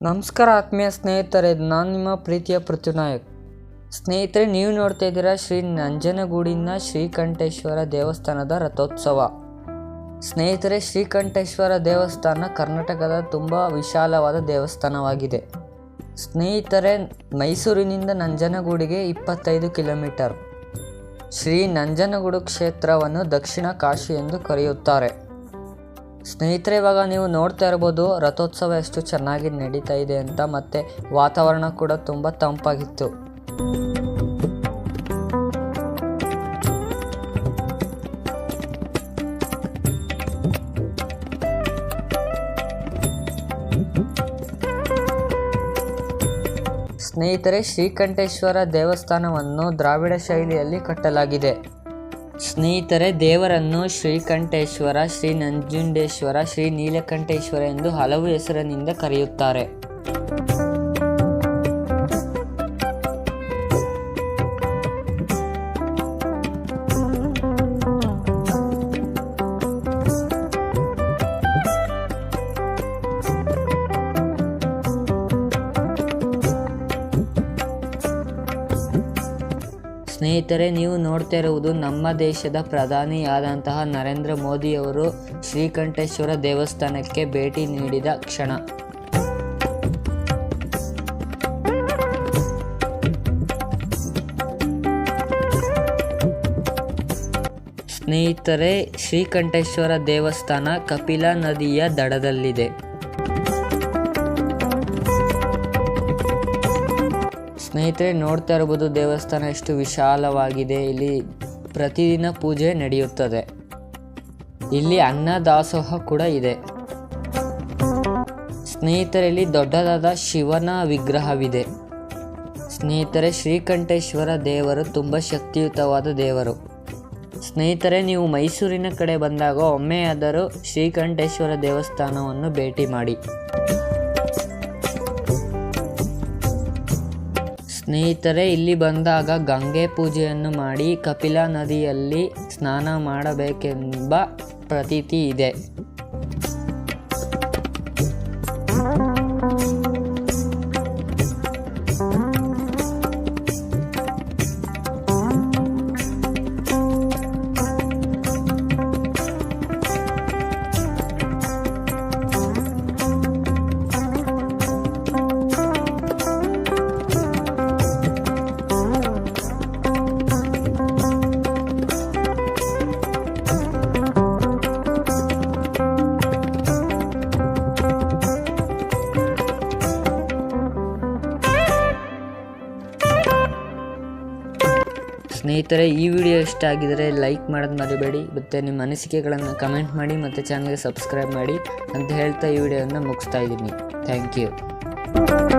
ನಮಸ್ಕಾರ ಆತ್ಮೀಯ ಸ್ನೇಹಿತರೆ ನಾನು ನಿಮ್ಮ ಪ್ರೀತಿಯ ಪೃಥ್ವಿನಾಯಕ್ ಸ್ನೇಹಿತರೆ, ನೀವು ನೋಡ್ತಾ ಇದ್ದೀರಾ ಶ್ರೀ ನಂಜನಗೂಡಿನ ಶ್ರೀಕಂಠೇಶ್ವರ ದೇವಸ್ಥಾನದ ರಥೋತ್ಸವ. ಸ್ನೇಹಿತರೆ, ಶ್ರೀಕಂಠೇಶ್ವರ ದೇವಸ್ಥಾನ ಕರ್ನಾಟಕದ ತುಂಬ ವಿಶಾಲವಾದ ದೇವಸ್ಥಾನವಾಗಿದೆ. ಸ್ನೇಹಿತರೆ, ಮೈಸೂರಿನಿಂದ ನಂಜನಗೂಡಿಗೆ ಇಪ್ಪತ್ತೈದು ಕಿಲೋಮೀಟರ್. ಶ್ರೀ ನಂಜನಗೂಡು ಕ್ಷೇತ್ರವನ್ನು ದಕ್ಷಿಣ ಕಾಶಿ ಎಂದು ಕರೆಯುತ್ತಾರೆ. ಸ್ನೇಹಿತರೆ ಇವಾಗ ನೀವು ನೋಡ್ತಾ ಇರ್ಬೋದು, ರಥೋತ್ಸವ ಎಷ್ಟು ಚೆನ್ನಾಗಿ ನಡೀತಾ ಇದೆ ಅಂತ, ಮತ್ತೆ ವಾತಾವರಣ ಕೂಡ ತುಂಬ ತಂಪಾಗಿತ್ತು. ಸ್ನೇಹಿತರೆ, ಶ್ರೀಕಂಠೇಶ್ವರ ದೇವಸ್ಥಾನವನ್ನು ದ್ರಾವಿಡ ಶೈಲಿಯಲ್ಲಿ ಕಟ್ಟಲಾಗಿದೆ. ಸ್ನೇಹಿತರೆ ದೇವರನ್ನು ಶ್ರೀಕಂಠೇಶ್ವರ ಶ್ರೀ ನಂಜುಂಡೇಶ್ವರ ಶ್ರೀ ನೀಲಕಂಠೇಶ್ವರ ಎಂದು ಹಲವು ಹೆಸರಿನಿಂದ ಕರೆಯುತ್ತಾರೆ. ಸ್ನೇಹಿತರೆ, ನೀವು ನೋಡ್ತಾ ಇರುವುದು ನಮ್ಮ ದೇಶದ ಪ್ರಧಾನಿಯಾದಂತಹ ನರೇಂದ್ರ ಮೋದಿಯವರು ಶ್ರೀಕಂಠೇಶ್ವರ ದೇವಸ್ಥಾನಕ್ಕೆ ಭೇಟಿ ನೀಡಿದ ಕ್ಷಣ. ಸ್ನೇಹಿತರೆ, ಶ್ರೀಕಂಠೇಶ್ವರ ದೇವಸ್ಥಾನ ಕಪಿಲಾ ನದಿಯ ದಡದಲ್ಲಿದೆ. ಸ್ನೇಹಿತರೆ, ನೋಡ್ತಾ ಇರ್ಬೋದು ದೇವಸ್ಥಾನ ಎಷ್ಟು ವಿಶಾಲವಾಗಿದೆ. ಇಲ್ಲಿ ಪ್ರತಿದಿನ ಪೂಜೆ ನಡೆಯುತ್ತದೆ. ಇಲ್ಲಿ ಅನ್ನದಾಸೋಹ ಕೂಡ ಇದೆ. ಸ್ನೇಹಿತರಲ್ಲಿ ದೊಡ್ಡದಾದ ಶಿವನ ವಿಗ್ರಹವಿದೆ. ಸ್ನೇಹಿತರೆ, ಶ್ರೀಕಂಠೇಶ್ವರ ದೇವರು ತುಂಬ ಶಕ್ತಿಯುತವಾದ ದೇವರು. ಸ್ನೇಹಿತರೆ, ನೀವು ಮೈಸೂರಿನ ಕಡೆ ಬಂದಾಗ ಒಮ್ಮೆಯಾದರೂ ಶ್ರೀಕಂಠೇಶ್ವರ ದೇವಸ್ಥಾನವನ್ನು ಭೇಟಿ ಮಾಡಿ. ಸ್ನೇಹಿತರೆ ಇಲ್ಲಿ ಬಂದಾಗ ಗಂಗೆ ಪೂಜೆಯನ್ನು ಮಾಡಿ ಕಪಿಲಾ ನದಿಯಲ್ಲಿ ಸ್ನಾನ ಮಾಡಬೇಕೆಂಬ ಪ್ರತೀತಿ ಇದೆ. ಸ್ನೇಹಿತರೆ, ಈ ವಿಡಿಯೋ ಇಷ್ಟ ಆಗಿದರೆ ಲೈಕ್ ಮಾಡೋದು ಮರಿಬೇಡಿ. ಮತ್ತು ನಿಮ್ಮ ಅನಿಸಿಕೆಗಳನ್ನು ಕಮೆಂಟ್ ಮಾಡಿ ಮತ್ತು ಚಾನಲ್ಗೆ ಸಬ್ಸ್ಕ್ರೈಬ್ ಮಾಡಿ ಅಂತ ಹೇಳ್ತಾ ಈ ವಿಡಿಯೋನ ಮುಗಿಸ್ತಾ ಇದ್ದೀನಿ. Thank you